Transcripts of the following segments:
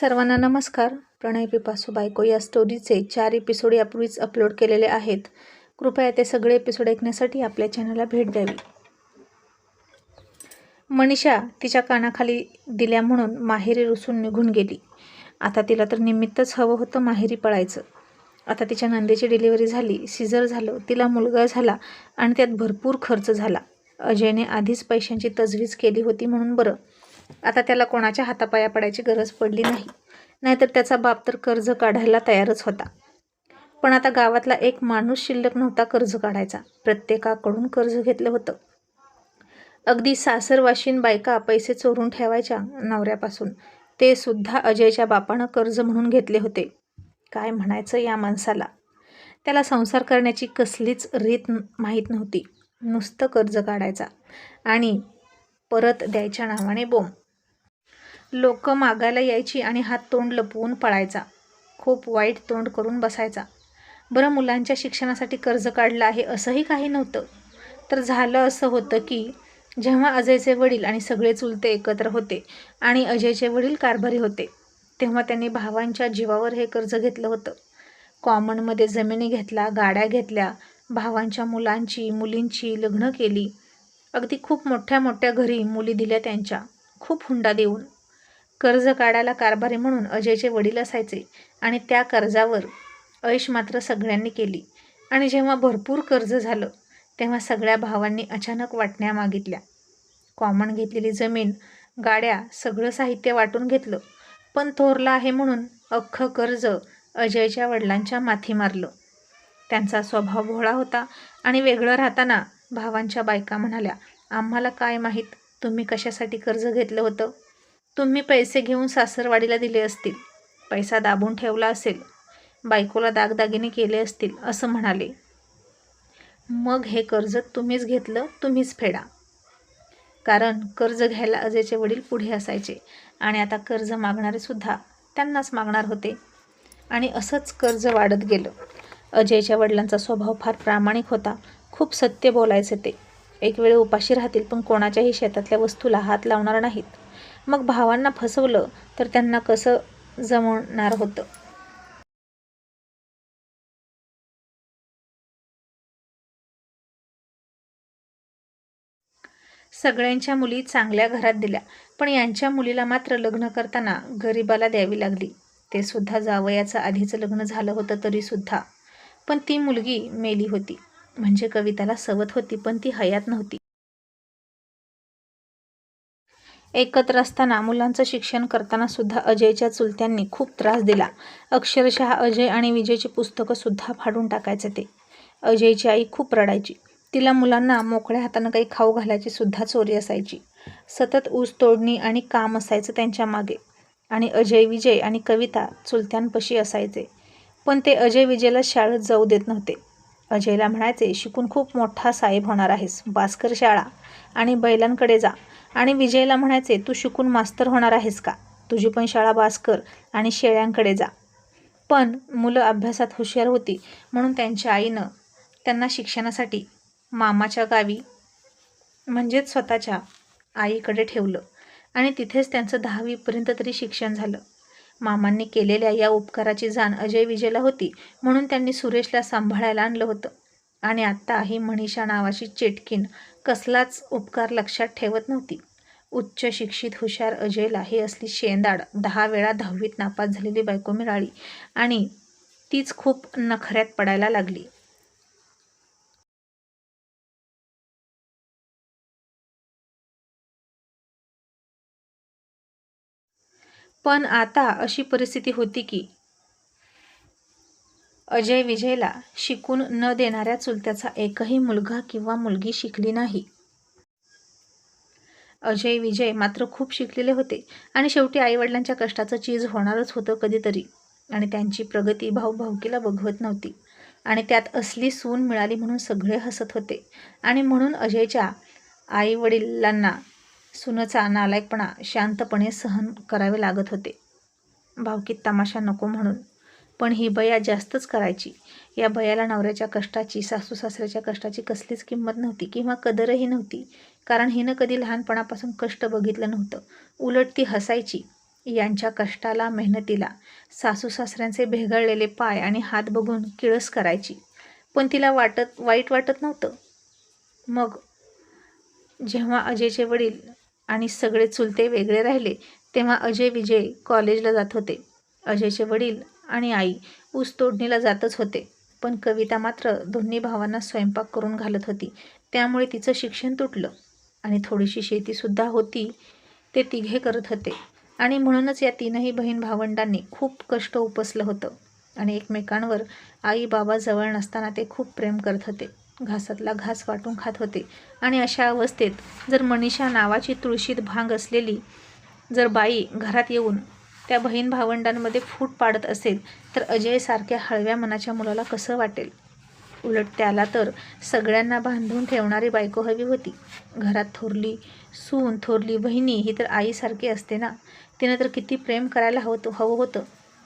सर्वांना नमस्कार. प्रणय पिपासू बायको या स्टोरीचे चार एपिसोड यापूर्वीच अपलोड केलेले आहेत. कृपया ते सगळे एपिसोड ऐकण्यासाठी आपल्या चॅनलला भेट द्यावी. मनीषा तिच्या कानाखाली दिल्या म्हणून माहेरी रुसून निघून गेली. आता तिला तर निमित्तच हवं होतं माहेरी पळायचं. आता तिच्या नंदेची डिलिव्हरी झाली सिझर झालं तिला मुलगा झाला आणि त्यात भरपूर खर्च झाला. अजयने आधीच पैशांची तजवीज केली होती म्हणून बरं. आता त्याला कोणाच्या हातापाया पडायची गरज पडली नाही. नाहीतर त्याचा बाप तर कर्ज काढायला तयारच होता. पण आता गावातला एक माणूस शिल्लक नव्हता कर्ज काढायचा. प्रत्येकाकडून कर्ज घेतलं होतं. अगदी सासरवाशीन बायका पैसे चोरून ठेवायच्या नवऱ्यापासून. ते सुद्धा अजयच्या बापानं कर्ज म्हणून घेतले होते. काय म्हणायचं या माणसाला? त्याला संसार करण्याची कसलीच रीत माहीत नव्हती. नुसतं कर्ज काढायचा. आणि परत द्यायच्या नावाने बोंब. लोक मागायला यायची आणि हात तोंड लपवून पळायचा. खूप वाईट तोंड करून बसायचा. बरं मुलांच्या शिक्षणासाठी कर्ज काढलं आहे असंही काही नव्हतं. तर झालं असं होतं की जेव्हा अजयचे वडील आणि सगळे चुलते एकत्र होते आणि अजयचे वडील कारभारी होते तेव्हा त्यांनी भावांच्या जीवावर हे कर्ज घेतलं होतं. कॉमनमध्ये जमिनी घेतल्या गाड्या घेतल्या भावांच्या मुलांची मुलींची लग्न केली. अगदी खूप मोठ्या मोठ्या घरी मुली दिल्या त्यांच्या. खूप हुंडा देऊन. कर्ज काढायला कारभारी म्हणून अजयचे वडील असायचे आणि त्या कर्जावर ऐश मात्र सगळ्यांनी केली. आणि जेव्हा भरपूर कर्ज झालं तेव्हा सगळ्या भावांनी अचानक वाटण्या मागितल्या. कॉमन घेतलेली जमीन गाड्या सगळं साहित्य वाटून घेतलं. पण थोरला आहे म्हणून अख्खं कर्ज अजयच्या वडिलांच्या माथी मारलं. त्यांचा स्वभाव भोळा होता आणि वेगळं राहताना भावांच्या बायका म्हणाल्या आम्हाला काय माहीत तुम्ही कशासाठी कर्ज घेतलं होतं? तुम्ही पैसे घेऊन सासरवाडीला दिले असतील. पैसा दाबून ठेवला असेल. बायकोला दागदागिने केले असतील असं म्हणाले. मग हे कर्ज तुम्हीच घेतलं तुम्हीच फेडा. कारण कर्ज घ्यायला अजयचे वडील पुढे असायचे आणि आता कर्ज मागणारेसुद्धा त्यांनाच मागणार होते. आणि असंच कर्ज वाढत गेलं. अजयच्या वडिलांचा स्वभाव फार प्रामाणिक होता. खूप सत्य बोलायचे ते. एक वेळ उपाशी राहतील पण कोणाच्याही शेतातल्या वस्तूला हात लावणार नाहीत. मग भावांना फसवलं तर त्यांना कसं जमवणार होतं? सगळ्यांच्या मुली चांगल्या घरात दिल्या पण यांच्या मुलीला मात्र लग्न करताना गरिबाला द्यावी लागली. ते सुद्धा जावयाचं आधीचं लग्न झालं होतं तरी सुद्धा. पण ती मुलगी मेली होती. म्हणजे कविताला सवत होती पण ती हयात नव्हती. एकत्र असताना मुलांचं शिक्षण करताना सुद्धा अजयच्या चुलत्यांनी खूप त्रास दिला. अक्षरशः अजय आणि विजयची पुस्तकं सुद्धा फाडून टाकायचे ते. अजयची आई खूप रडायची. तिला मुलांना मोकळ्या हातानं काही खाऊ घालायची सुद्धा चोरी असायची. सतत ऊस तोडणी आणि काम असायचं त्यांच्या मागे. आणि अजय विजय आणि कविता चुलत्यांपशी असायचे. पण ते अजय विजयला शाळेत जाऊ देत नव्हते. अजयला म्हणायचे शिकून खूप मोठा साहेब होणार आहेस. बास्कर शाळा आणि बैलांकडे जा. आणि विजयला म्हणायचे तू शिकून मास्तर होणार आहेस का? तुझी पण शाळा बास्कर आणि शेळ्यांकडे जा. पण मुलं अभ्यासात हुशार होती म्हणून त्यांच्या आईनं त्यांना शिक्षणासाठी मामाच्या गावी म्हणजेच स्वतःच्या आईकडे ठेवलं आणि तिथेच त्यांचं दहावीपर्यंत तरी शिक्षण झालं. मामांनी केलेल्या या उपकाराची जाण अजय विजयला होती म्हणून त्यांनी सुरेशला सांभाळायला आणलं होतं. आणि आत्ता ही मनीषा नावाची चेटकीन कसलाच उपकार लक्षात ठेवत नव्हती. उच्च शिक्षित हुशार अजयला ही असली शेंदाड दहा वेळा दहावीत नापास झालेली बायको मिळाली आणि तीच खूप नखऱ्यात पडायला लागली. पण आता अशी परिस्थिती होती की अजय विजयला शिकून न देणाऱ्या चुलत्याचा एकही मुलगा किंवा मुलगी शिकली नाही. अजय विजय मात्र खूप शिकलेले होते आणि शेवटी आईवडिलांच्या कष्टाचं चीज होणारच होतं कधीतरी आणि त्यांची प्रगती भाऊभाऊकीला बघवत नव्हती. आणि त्यात असली सून मिळाली म्हणून सगळे हसत होते आणि म्हणून अजयच्या आईवडिलांना सुनचा नालायकपणा शांतपणे सहन करावे लागत होते. भावकीत तमाशा नको म्हणून पण ही बया जास्तच करायची. या बयाला नवऱ्याच्या कष्टाची सासू सासऱ्याच्या कष्टाची कसलीच किंमत नव्हती किंवा कदरही नव्हती. कारण हिनं कधी लहानपणापासून कष्ट बघितलं नव्हतं. उलट ती हसायची. यांच्या कष्टाला मेहनतीला सासू सासऱ्यांचे भेगळलेले पाय आणि हात बघून किळस करायची. पण तिला वाटत वाईट वाटत नव्हतं. मग जेव्हा अजयचे वडील आणि सगळे चुलते वेगळे राहिले तेव्हा अजय विजय कॉलेजला जात होते. अजयचे वडील आणि आई ऊस तोडणीला जातच होते. पण कविता मात्र दोन्ही भावांना स्वयंपाक करून घालत होती. त्यामुळे तिचं शिक्षण तुटलं आणि थोडीशी शेतीसुद्धा होती ते तिघे करत होते. आणि म्हणूनच या तीनही बहीण भावंडांनी खूप कष्ट उपसलं होतं. आणि एकमेकांवर आई बाबा जवळ नसताना ते खूप प्रेम करत होते. घासातला घास वाटून खात होते. आणि अशा अवस्थेत जर मनीषा नावाची तुळशीत भांग असलेली जर बाई घरात येऊन त्या बहीण भावंडांमध्ये फूट पाडत असेल तर अजयसारख्या हळव्या मनाच्या मुलाला कसं वाटेल? उलट त्याला तर सगळ्यांना बांधून ठेवणारी बायको हवी होती. घरात थोरली सून थोरली बहिणी ही तर आईसारखी असते ना? तिनं तर किती प्रेम करायला हवं हवं होतं.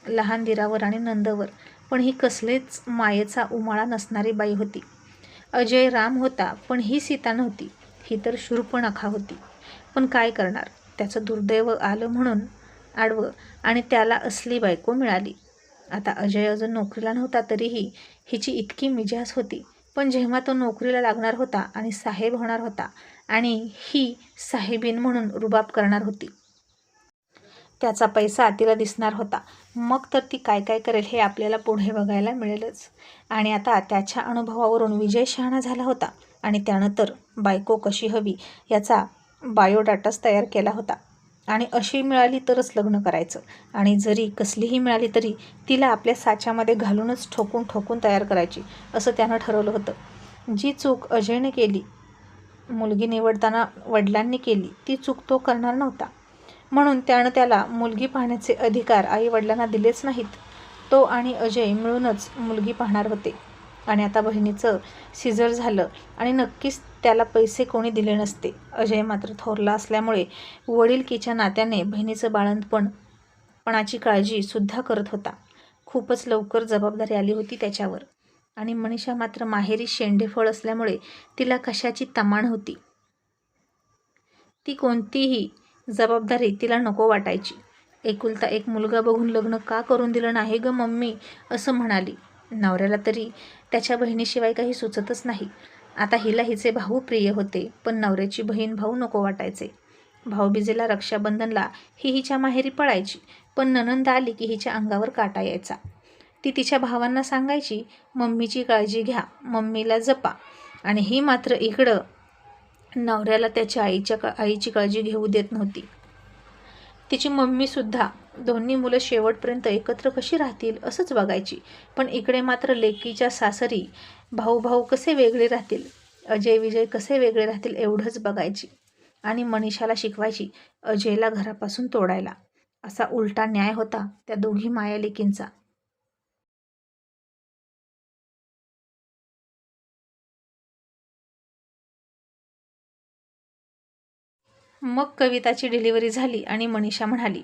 लहान दिरावर आणि नंदवर. पण ही कसलेच मायेचा उमाळा नसणारी बाई होती. अजय राम होता पण ही सीता नव्हती. ही तर शूर्पणखा होती. पण काय करणार? त्याचं दुर्दैव आलं म्हणून आडवं आणि त्याला असली बायको मिळाली. आता अजय अजून नोकरीला नव्हता तरीही हिची इतकी मिजाज होती. पण जेव्हा तो नोकरीला लागणार होता आणि साहेब होणार होता आणि ही साहेबीन म्हणून रुबाब करणार होती. त्याचा पैसा तिला दिसणार होता. मग तर ती काय काय करेल हे आपल्याला पुढे बघायला मिळेलच. आणि आता त्याच्या अनुभवावरून विजय शहाणा झाला होता आणि त्यानं तर बायको कशी हवी याचा बायोडाटाच तयार केला होता. आणि अशी मिळाली तरच लग्न करायचं. आणि जरी कसलीही मिळाली तरी तिला आपल्या साच्यामध्ये घालूनच ठोकून ठोकून तयार करायची असं त्यानं ठरवलं होतं. जी चूक अजयने केली मुलगी निवडताना वडिलांनी केली ती चूक तो करणार नव्हता. म्हणून त्यानं त्याला मुलगी पाहण्याचे अधिकार आई वडिलांना दिलेच नाहीत. तो आणि अजय मिळूनच मुलगी पाहणार होते. आणि आता बहिणीचं सिजर झालं आणि नक्कीच त्याला पैसे कोणी दिले नसते. अजय मात्र थोरला असल्यामुळे वडीलकीच्या नात्याने बहिणीचं बाळंतपण पणाची काळजीसुद्धा करत होता. खूपच लवकर जबाबदारी आली होती त्याच्यावर. आणि मनीषा मात्र माहेरी शेंडेफळ असल्यामुळे तिला कशाची तमाण होती? ती कोणतीही जबाबदारी तिला नको वाटायची. एकुलता एक मुलगा बघून लग्न का करून दिलं नाही ग मम्मी? असं म्हणाली. नवऱ्याला तरी त्याच्या बहिणीशिवाय काही सुचतच नाही. आता हिला हिचे भाऊ प्रिय होते पण नवऱ्याची बहीण भाऊ नको वाटायचे. भाऊबीजेला रक्षाबंधनला ही हिच्या माहेरी पळायची पण ननंद आली की हिच्या अंगावर काटा यायचा. ती तिच्या भावांना सांगायची मम्मीची काळजी घ्या मम्मीला जपा. आणि ही मात्र इकडं नवऱ्याला त्याच्या आईच्या का आईची काळजी घेऊ देत नव्हती. तिची मम्मीसुद्धा दोन्ही मुलं शेवटपर्यंत एकत्र कशी राहतील असंच बघायची. पण इकडे मात्र लेकीच्या सासरी भाऊ भाऊ कसे वेगळे राहतील अजय विजय कसे वेगळे राहतील एवढंच बघायची आणि मनीषाला शिकवायची अजयला घरापासून तोडायला. असा उलटा न्याय होता त्या दोघी माया लेकींचा. मग कविताची डिलिव्हरी झाली आणि मनीषा म्हणाली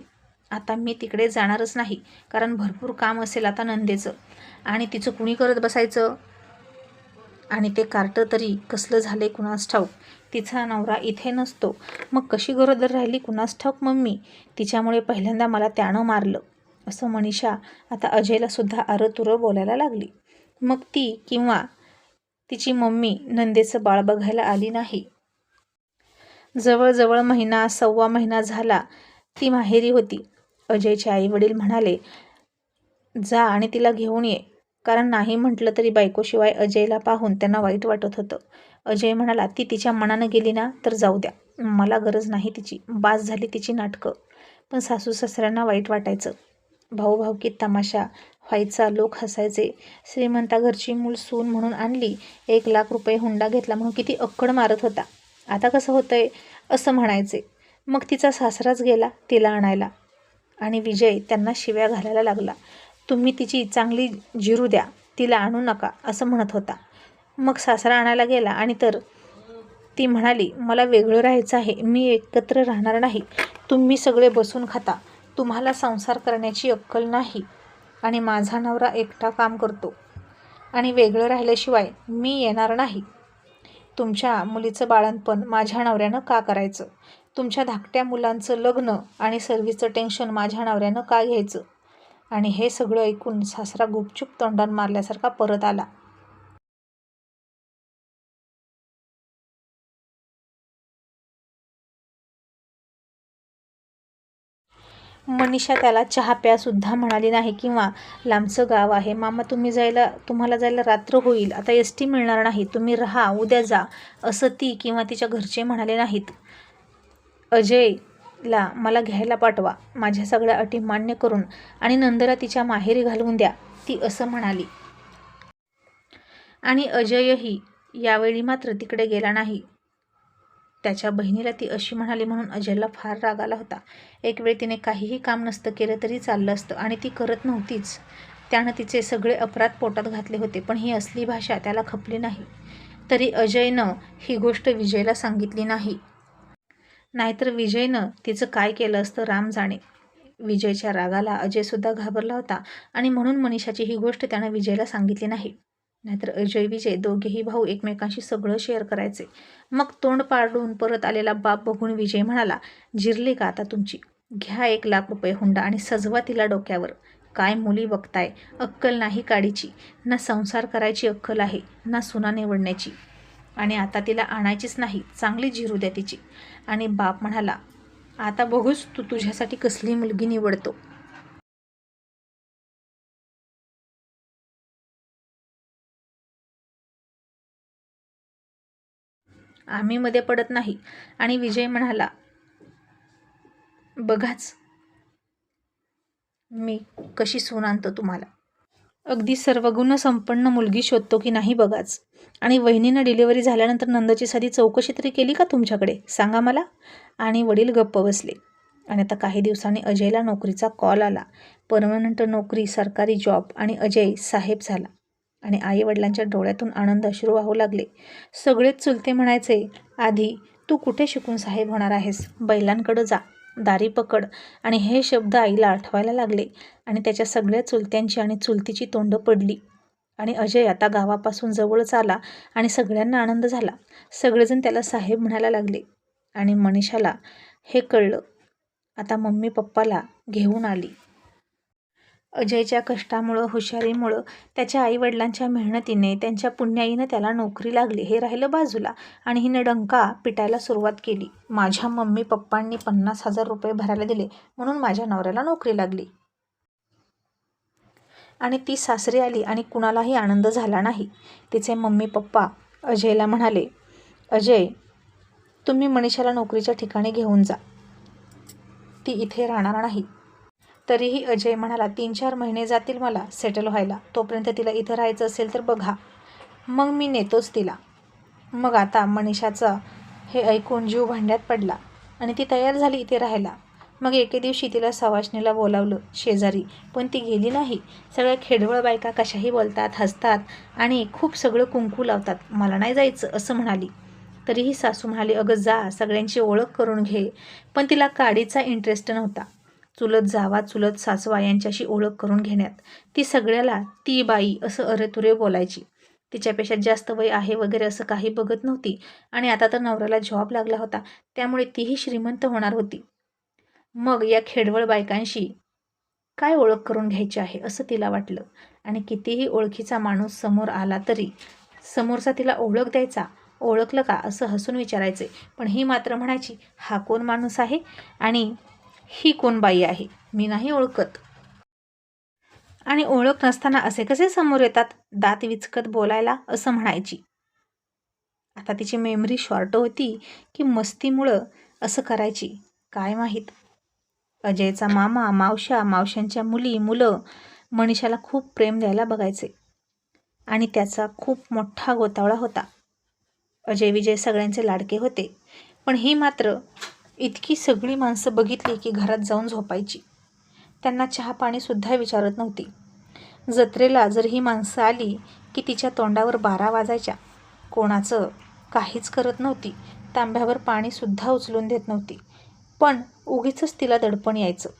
आता मी तिकडे जाणारच नाही कारण भरपूर काम असेल आता नंदेचं. आणि तिचं कुणी करत बसायचं? आणि ते कार्टं तरी कसलं झालं आहे कुणास ठाऊक? तिचा नवरा इथे नसतो. मग कशी गरोदर राहिली कुणास ठाऊक मम्मी? तिच्यामुळे पहिल्यांदा मला त्यानं मारलं. असं मनीषा आता अजयला सुद्धा अरतुरं बोलायला लागली. मग ती किंवा तिची मम्मी नंदेचं बाळ बघायला आली नाही. जवळजवळ महिना सव्वा महिना झाला. ती माहेरी होती. अजयचे आई वडील म्हणाले जा आणि तिला घेऊन ये. कारण नाही म्हटलं तरी बायकोशिवाय अजयला पाहून त्यांना वाईट वाटत होतं. अजय म्हणाला ती तिच्या मनानं गेली ना तर जाऊ द्या. मला गरज नाही तिची. बास झाली तिची नाटकं. पण सासू सासऱ्यांना वाईट वाटायचं. भाऊ भाऊकीत तमाशा व्हायचा लोक हसायचे. श्रीमंता घरची मूल सून म्हणून आणली. एक लाख रुपये हुंडा घेतला म्हणून किती अक्कड मारत होता. आता कसं होतंय? असं म्हणायचे. मग तिचा सासराच गेला तिला आणायला. आणि विजय त्यांना शिव्या घालायला लागला. तुम्ही तिची चांगली जिरू द्या तिला आणू नका असं म्हणत होता. मग सासरा आणायला गेला आणि तर ती म्हणाली मला वेगळं राहायचं आहे मी एकत्र राहणार नाही. तुम्ही सगळे बसून खाता. तुम्हाला संसार करण्याची अक्कल नाही आणि माझा नवरा एकटा काम करतो. आणि वेगळं राहिल्याशिवाय मी येणार नाही. तुमच्या मुलीचं बाळणपण माझ्या नवऱ्यानं का करायचं? तुमच्या धाकट्या मुलांचं लग्न आणि सर्विसचं टेन्शन माझ्या नवऱ्यानं का घ्यायचं? आणि हे सगळं ऐकून सासरा गुपचूप तोंडान मारल्यासारखा परत आला. मनीषा त्याला चहा प्यासुद्धा म्हणाली नाही किंवा लांबचं गाव आहे. मामा तुम्ही जायला तुम्हाला जायला रात्र होईल. आता एस टी मिळणार नाही. तुम्ही राहा उद्या जा. असं ती किंवा तिच्या घरचे म्हणाले नाहीत. अजयला मला घ्यायला पाठवा. माझ्या सगळ्या अटी मान्य करून आणि नंदला तिच्या माहेरी घालवून द्या ती असं म्हणाली. आणि अजयही यावेळी मात्र तिकडे गेला नाही. त्याच्या बहिणीला ती अशी म्हणाली म्हणून अजयला फार राग आला होता. एक वेळ तिने काहीही काम नसतं केलं तरी चाललं असतं आणि ती करत नव्हतीच. त्यानं तिचे सगळे अपराध पोटात घातले होते पण ही असली भाषा त्याला खपली नाही. तरी अजयनं ही गोष्ट विजयला सांगितली नाही. नाहीतर विजयनं तिचं काय केलं असतं राम जाणे. विजयच्या रागाला अजयसुद्धा घाबरला होता आणि म्हणून मनीषाची ही गोष्ट त्यानं विजयला सांगितली नाही. नाहीतर अजय विजय दोघेही भाऊ एकमेकांशी सगळं शेअर करायचे. मग तोंड पाडून परत आलेला बाप बघून विजय म्हणाला जिरली का आता तुमची? घ्या एक लाख रुपये हुंडा आणि सजवा तिला डोक्यावर. काय मुली बघताय? अक्कल नाही काडीची. ना संसार करायची अक्कल आहे ना सुना निवडण्याची. आणि आता तिला आणायचीच नाही चांगली झिरू द्या तिची. आणि बाप म्हणाला आता बघूस तू तुझ्यासाठी कसली मुलगी निवडतो. आम्ही मध्ये पडत नाही. आणि विजय म्हणाला बघाच मी कशी सून आणतो तुम्हाला. अगदी सर्वगुण संपन्न मुलगी शोधतो की नाही बघाच. आणि वहिनीनं डिलिव्हरी झाल्यानंतर नंदची साधी चौकशी तरी केली का तुमच्याकडे? सांगा मला. आणि वडील गप्प बसले. आणि आता काही दिवसांनी अजयला नोकरीचा कॉल आला. परमनंट नोकरी सरकारी जॉब आणि अजय साहेब झाला. आणि आईवडिलांच्या डोळ्यातून आनंद अश्रू वाहू लागले. सगळेच चुलते म्हणायचे आधी तू कुठे शिकून साहेब होणार आहेस? बैलांकडं जा. दारी पकड. आणि हे शब्द आईला आठवायला लागले आणि त्याच्या सगळ्या चुलत्यांची आणि चुलतीची तोंड पडली. आणि अजय आता गावापासून जवळच आला आणि सगळ्यांना आनंद झाला. सगळेजण त्याला साहेब म्हणायला लागले. आणि मनीषाला हे कळलं. आता मम्मी पप्पाला घेऊन आली. अजयच्या कष्टामुळं हुशारीमुळं त्याच्या आईवडिलांच्या मेहनतीने त्यांच्या पुण्याईनं त्याला नोकरी लागली. हे राहिलं बाजूला आणि हिनं डंका पिटायला सुरुवात केली. माझ्या मम्मी पप्पांनी पन्नास हजार रुपये भरायला दिले म्हणून माझ्या नवऱ्याला नोकरी लागली. आणि ती सासरी आली आणि कुणालाही आनंद झाला नाही. तिचे मम्मी पप्पा अजयला म्हणाले अजय तुम्ही मनीषाला नोकरीच्या ठिकाणी घेऊन जा. ती इथे राहणार नाही. तरीही अजय म्हणाला तीन चार महिने जातील मला सेटल व्हायला. तोपर्यंत तिला इथं राहायचं असेल तर बघा. मग मी नेतोच तिला. मग आता मनीषाचा हे ऐकून जीव भांड्यात पडला आणि ती तयार झाली इथे राहायला. मग एके दिवशी तिला सवाशणीला बोलावलं शेजारी पण ती गेली नाही. सगळ्या खेडवळ बायका कशाही बोलतात हसतात आणि खूप सगळं कुंकू लावतात. मला नाही जायचं असं म्हणाली. तरीही सासू म्हणाली अगं जा सगळ्यांची ओळख करून घे. पण तिला काडीचा इंटरेस्ट नव्हता. चुलत जावा चुलत सासवा यांच्याशी ओळख करून घेण्यात. ती सगळ्याला ती बाई असं अरेतुरे बोलायची. तिच्यापेक्षा जास्त वय आहे वगैरे असं काही बघत नव्हती आणि आता तर नवऱ्याला जॉब लागला होता. त्यामुळे तीही श्रीमंत होणार होती. मग या खेडवळ बायकांशी काय ओळख करून घ्यायची आहे असं तिला वाटलं. आणि कितीही ओळखीचा माणूस समोर आला तरी समोरचा तिला ओळख द्यायचा ओळखलं का असं हसून विचारायचे. पण ही मात्र म्हणायची हा कोण माणूस आहे? आणि ही कोण बाई आहे? मी नाही ओळखत. आणि ओळख नसताना असे कसे समोर येतात? दात विचकत बोलायला असं म्हणायची. आता तिची मेमरी शॉर्ट होती की मस्तीमुळं असं करायची. काय माहीत? अजयचा मामा मावशा मावशांच्या मुली मुलं मनीषाला खूप प्रेम द्यायला बघायचे. आणि त्याचा खूप मोठा गोतावळा होता. अजय विजय सगळ्यांचे लाडके होते. पण ही मात्र इतकी सगळी माणसं बघितली की घरात जाऊन झोपायची. त्यांना चहा पाणीसुद्धा विचारत नव्हती. जत्रेला जर ही माणसं आली की तिच्या तोंडावर बारा वाजायच्या. कोणाचं? काहीच करत नव्हती. तांब्यावर पाणीसुद्धा उचलून देत नव्हती. पण उगीचच तिला दडपण यायचं.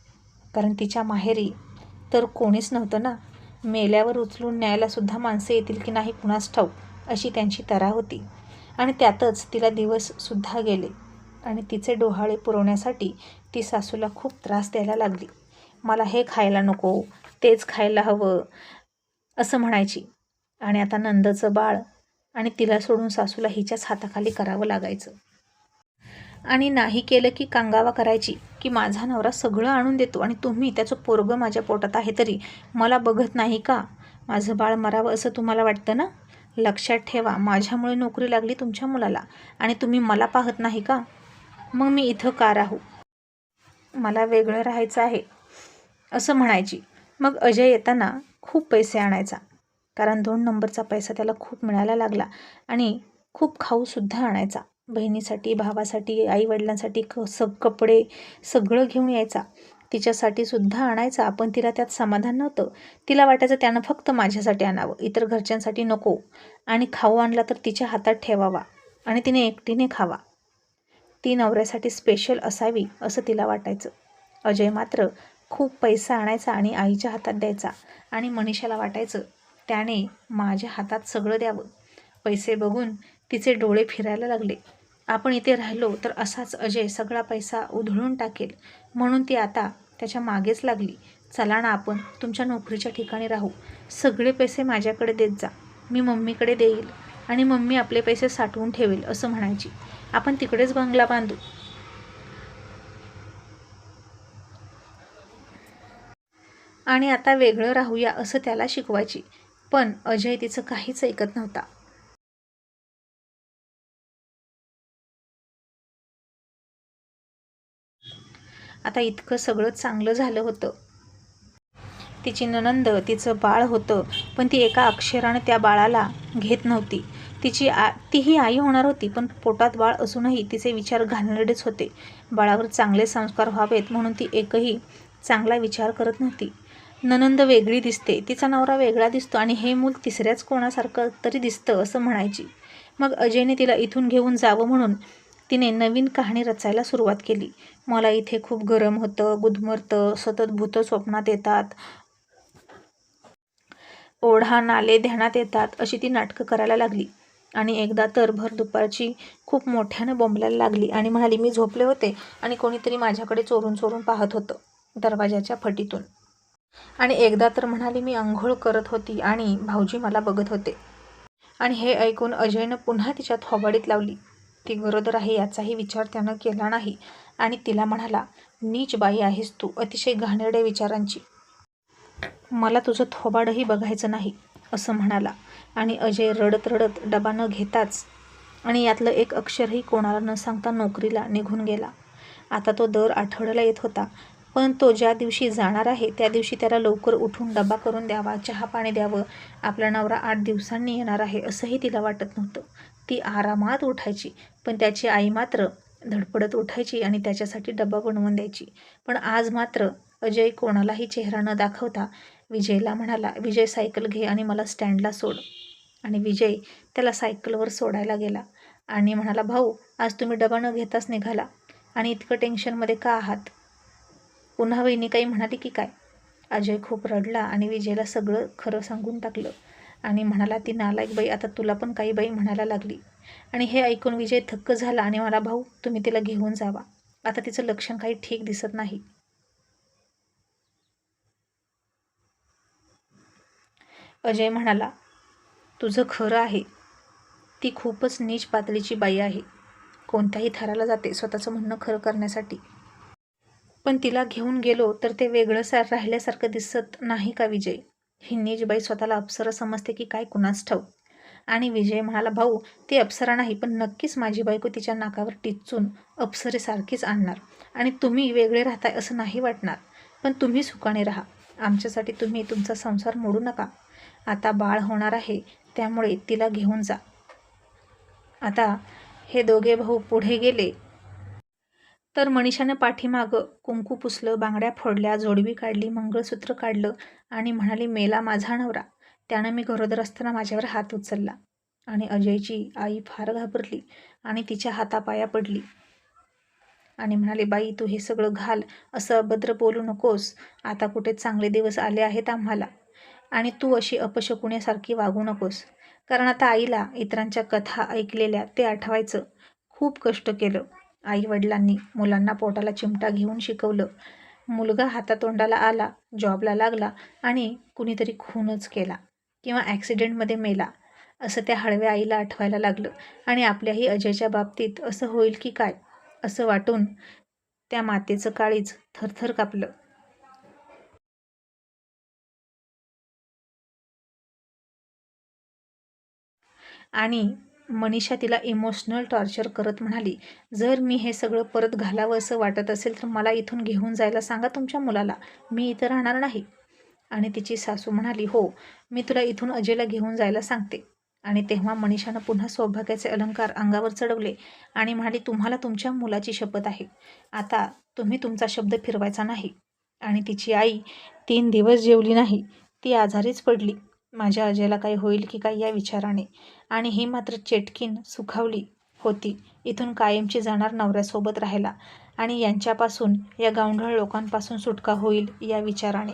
कारण तिच्या माहेरी तर कोणीच नव्हतं ना. मेल्यावर उचलून न्यायलासुद्धा माणसं येतील की नाही कुणास ठाऊक अशी त्यांची तरा होती. आणि त्यातच तिला दिवससुद्धा गेले. आणि तिचे डोहाळे पुरवण्यासाठी ती सासूला खूप त्रास द्यायला लागली. मला हे खायला नको तेच खायला हवं असं म्हणायची. आणि आता नंदचं बाळ आणि तिला सोडून सासूला हिच्याच हाताखाली करावं लागायचं. आणि नाही केलं की कांगावा करायची की माझा नवरा सगळं आणून देतो आणि तुम्ही त्याचं पोरगं माझ्या पोटात आहे तरी मला बघत नाही का? माझं बाळ मरावं असं तुम्हाला वाटतं ना? लक्षात ठेवा माझ्यामुळे नोकरी लागली तुमच्या मुलाला आणि तुम्ही मला पाहत नाही का? मग मी इथं का राहू? मला वेगळं राहायचं आहे असं म्हणायची. मग अजय येताना खूप पैसे आणायचा. कारण दोन नंबरचा पैसा त्याला खूप मिळायला लागला आणि खूप खाऊसुद्धा आणायचा. बहिणीसाठी भावासाठी आईवडिलांसाठी क सग कपडे सगळं घेऊन यायचा. तिच्यासाठी सुद्धा आणायचा पण तिला त्यात समाधान नव्हतं. तिला वाटायचं त्यानं फक्त माझ्यासाठी आणावं इतर घरच्यांसाठी नको. आणि खाऊ आणला तर तिच्या हातात ठेवावा आणि तिने एकटीने खावा. ती नवऱ्यासाठी स्पेशल असावी असं तिला वाटायचं. अजय मात्र खूप पैसा आणायचा आणि आईच्या हातात द्यायचा आणि मनीषाला वाटायचं त्याने माझ्या हातात सगळं द्यावं. पैसे बघून तिचे डोळे फिरायला लागले. आपण इथे राहिलो तर असाच अजय सगळा पैसा उधळून टाकेल म्हणून ती आता त्याच्या मागेच लागली. चला ना आपण तुमच्या नोकरीच्या ठिकाणी राहू. सगळे पैसे माझ्याकडे देत जा. मी मम्मीकडे देईल. आणि मम्मी आपले पैसे साठवून ठेवेल असं म्हणायची. आपण तिकडेच बंगला बांधू. आणि आता वेगळं राहूया असं त्याला शिकवायची. पण अजय तिचं काहीच ऐकत नव्हता. आता इतकं सगळं चांगलं झालं होतं. तिची ननंद तिचं बाळ होतं पण ती एका अक्षरानं त्या बाळाला घेत नव्हती. तिची आ तीही आई होणार होती पण पोटात बाळ असूनही तिचे विचार घालणारेच होते. बाळावर चांगले संस्कार व्हावेत म्हणून ती एकही चांगला विचार करत नव्हती. ननंद वेगळी दिसते. तिचा नवरा वेगळा दिसतो आणि हे मूल तिसऱ्याच कोणासारखं तरी दिसतं असं म्हणायची. मग अजयने तिला इथून घेऊन जावं म्हणून तिने नवीन कहाणी रचायला सुरुवात केली. मला इथे खूप गरम होतं गुदमरतं सतत भूत स्वप्नात येतात. ओढा नाले ध्यानात येतात अशी ती नाटकं करायला लागली. आणि एकदा तर भर दुपारची खूप मोठ्यानं बोंबलायला लागली आणि म्हणाली मी झोपले होते आणि कोणीतरी माझ्याकडे चोरून चोरून पाहत होतं दरवाजाच्या फटीतून. आणि एकदा तर म्हणाली मी आंघोळ करत होती आणि भाऊजी मला बघत होते. आणि हे ऐकून अजयनं पुन्हा तिच्या थोबाडीत लावली. ती गरोदर आहे याचाही विचार त्यानं केला नाही. आणि तिला म्हणाला नीच बाई आहेस तू अतिशय घाणेरड्या विचारांची. मला तुझं थोबाडही बघायचं नाही असं म्हणाला. आणि अजय रडत रडत डबा न घेताच आणि यातलं एक अक्षरही कोणाला न सांगता नोकरीला निघून गेला. आता तो दर आठवड्याला येत होता पण तो ज्या दिवशी जाणार आहे त्या दिवशी त्याला लवकर उठून डबा करून द्यावा चहा पाणी द्यावं आपला नवरा आठ दिवसांनी येणार आहे असंही तिला वाटत नव्हतं. ती आरामात उठायची पण त्याची आई मात्र धडपडत उठायची आणि त्याच्यासाठी डबा बनवून द्यायची. पण आज मात्र अजय कोणालाही चेहरा न दाखवता विजयला म्हणाला विजय सायकल घे आणि मला स्टँडला सोड. आणि विजय त्याला सायकलवर सोडायला गेला आणि म्हणाला भाऊ आज तुम्ही डबा न घेताच निघाला आणि इतकं टेन्शनमध्ये का आहात? पुन्हा वहिनी काही म्हणाली की काय? अजय खूप रडला आणि विजयला सगळं खरं सांगून टाकलं आणि म्हणाला ती नालायक बाई आता तुला पण काही बाई म्हणायला लागली. आणि हे ऐकून विजय थक्क झाला आणि मला भाऊ तुम्ही तिला घेऊन जावा. आता तिचं लक्षण काही ठीक दिसत नाही. अजय म्हणाला तुझं खरं आहे. ती खूपच नीच पातळीची बाई आहे. कोणत्याही थराला जाते स्वतःचं म्हणणं खरं करण्यासाठी. पण तिला घेऊन गेलो तर ते वेगळं सार राहिल्यासारखं दिसत नाही का विजय? ही नीच बाई स्वतःला अप्सरा समजते की काय कुणास ठाऊ आणि विजय म्हणाला भाऊ ती अप्सरा नाही पण नक्कीच माझी बायको तिच्या नाकावर टिचून अप्सरेसारखीच आणणार. आणि तुम्ही वेगळे राहताय असं नाही वाटणार. पण तुम्ही सुखाने राहा. आमच्यासाठी तुम्ही तुमचा संसार मोडू नका. आता बाळ होणार आहे त्यामुळे तिला घेऊन जा. आता हे दोघे भाऊ पुढे गेले. तर मनीषानं पाठीमागं कुंकू पुसलं बांगड्या फोडल्या जोडवी काढली मंगळसूत्र काढलं आणि म्हणाली मेला माझा नवरा. त्यानं मी गरोदर असताना माझ्यावर हात उचलला आणि अजयची आई फार घाबरली आणि तिच्या हातापाया पडली. आणि म्हणाले बाई तू हे सगळं घाल असं अभद्र बोलू नकोस. आता कुठे चांगले दिवस आले आहेत आम्हाला. आणि तू अशी अपशकुण्यासारखी वागू नकोस. कारण आता आईला इतरांच्या कथा ऐकलेल्या ते आठवायचं. खूप कष्ट केलं. आईवडिलांनी मुलांना पोटाला चिमटा घेऊन शिकवलं. मुलगा हातातोंडाला आला जॉबला लागला आणि कुणीतरी खूनच केला किंवा ॲक्सिडेंटमध्ये मेला असं त्या हळव्या आईला आठवायला लागलं. आणि आपल्याही अजयच्या बाबतीत असं होईल की काय असं वाटून त्या मातेचं काळीज थरथर कापलं. आणि मनीषा तिला इमोशनल टॉर्चर करत म्हणाली जर मी हे सगळं परत घालावं असं वाटत असेल तर मला इथून घेऊन जायला सांगा तुमच्या मुलाला. मी इथं राहणार नाही. आणि तिची सासू म्हणाली हो मी तुला इथून अजयला घेऊन जायला सांगते. आणि तेव्हा मनीषानं पुन्हा सौभाग्याचे अलंकार अंगावर चढवले आणि म्हणाली तुम्हाला तुमच्या मुलाची शपथ आहे. आता तुम्ही तुमचा शब्द फिरवायचा नाही. आणि तिची आई तीन दिवस जेवली नाही. ती आजारीच पडली. माझ्या अजयला काही होईल की काय या विचाराने? आणि ही मात्र चेटकीन सुखावली होती. इथून कायमची जाणार नवऱ्यासोबत राहायला आणि यांच्यापासून या गावंढळ लोकांपासून सुटका होईल या विचाराने.